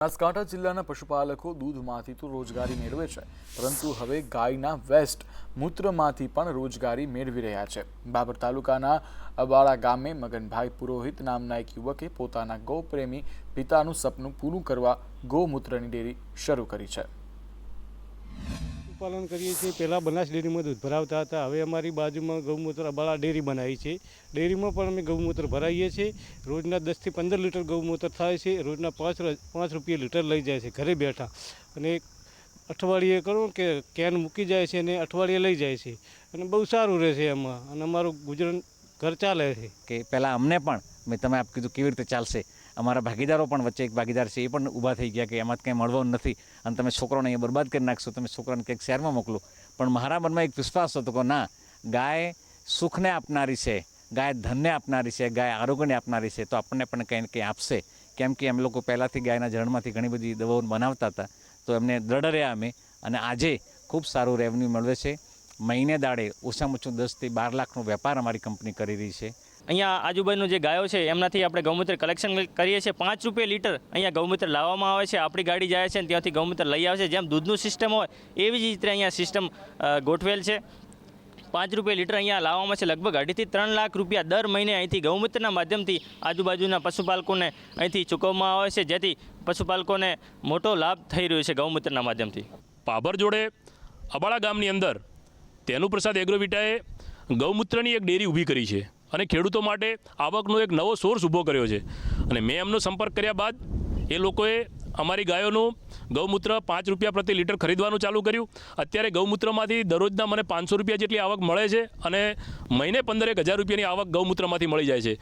બનાસકાંઠા જિલ્લાના પશુપાલકો દૂધમાંથી તો રોજગારી મેળવે છે, પરંતુ હવે ગાયના વેસ્ટ મૂત્રમાંથી પણ રોજગારી મેળવી રહ્યા છે. બાબર તાલુકાના અબાળા ગામે મગનભાઈ પુરોહિત નામના એક યુવકે પોતાના ગૌપ્રેમી પિતાનું સપનું પૂરું કરવા ગૌમૂત્રની ડેરી શરૂ કરી છે. પાલન કરીએ છીએ. પહેલાં બનાસ ડેરીમાં દૂધ ભરાવતા હતા. હવે અમારી બાજુમાં ગૌમૂત્ર અબાળા ડેરી બનાવી છે. ડેરીમાં પણ અમે ગૌમૂત્ર ભરાવીએ છીએ. રોજના દસથી પંદર લીટર ગૌમૂત્ર થાય છે. રોજના પાંચ પાંચ રૂપિયા લીટર લઈ જાય છે ઘરે બેઠા. અને અઠવાડિયે કરો કે કેન મૂકી જાય છે અને અઠવાડિયે લઈ જાય છે. અને બહુ સારું રહે છે એમાં. અને અમારું ગુજરાન ઘર ચાલે છે. કે પહેલાં અમને પણ, મેં તમે આપ કીધું કેવી રીતે ચાલશે. અમારા ભાગીદારો પણ વચ્ચે એક ભાગીદાર છે, એ પણ ઊભા થઈ ગયા કે એમાં કંઈ મળવાનું નથી. અને તમે છોકરોને અહીંયા બરબાદ કરી નાખશો, તમે છોકરાને કંઈક શહેરમાં મોકલો. પણ મારા મનમાં એક વિશ્વાસ હતો કે ના, ગાય સુખને આપનારી છે, ગાય ધનને આપનારી છે, ગાય આરોગ્યને આપનારી છે, તો આપણને પણ કંઈ ને કંઈ આપશે. કેમ કે અમે લોકો પહેલાંથી ગાયના જળમાંથી ઘણી બધી દવાઓ બનાવતા હતા. તો એમને દ્રઢ રહ્યા અમે અને આજે ખૂબ સારું રેવન્યુ મળે છે. મહિને દાડે ઓછામાં ઓછું દસથી બાર લાખનો વેપાર અમારી કંપની કરી રહી છે. અહીંયા આજુબાજુનું જે ગાયો છે, એમનાથી આપણે ગૌમૂત્ર કલેક્શન કરીએ છીએ. પાંચ રૂપિયા લીટર અહીંયા ગૌમૂત્ર લાવવામાં આવે છે. આપણી ગાડી જાય છે અને ત્યાંથી ગૌમૂત્ર લઈ આવે છે. જેમ દૂધનું સિસ્ટમ હોય, એવી જ રીતે અહીંયા સિસ્ટમ ગોઠવેલ છે. પાંચ રૂપિયા લીટર અહીંયા લાવવામાં છે. લગભગ અઢીથી ત્રણ લાખ રૂપિયા દર મહિને અહીંથી ગૌમૂત્રના માધ્યમથી આજુબાજુના પશુપાલકોને અહીંથી ચૂકવવામાં આવે છે. જેથી પશુપાલકોને મોટો લાભ થઈ રહ્યો છે ગૌમૂત્રના માધ્યમથી. પાભર જોડે અબાળા ગામની અંદર તેનું પ્રસાદ એગ્રોવિટાએ ગૌમૂત્રની એક ડેરી ઊભી કરી છે. અને ખેડૂતો માટે આવકનો એક નવો સોર્સ ઊભો કર્યો છે. અને મેં એમનો સંપર્ક કર્યા બાદ એ લોકોએ અમારી ગાયોનું ગૌમૂત્ર પાંચ રૂપિયા પ્રતિ લીટર ખરીદવાનું ચાલુ કર્યું. અત્યારે ગૌમૂત્રમાંથી દરરોજના મને પાંચસો રૂપિયા જેટલી આવક મળે છે અને મહિને પંદરેક હજાર રૂપિયાની આવક ગૌમૂત્રમાંથી મળી જાય છે.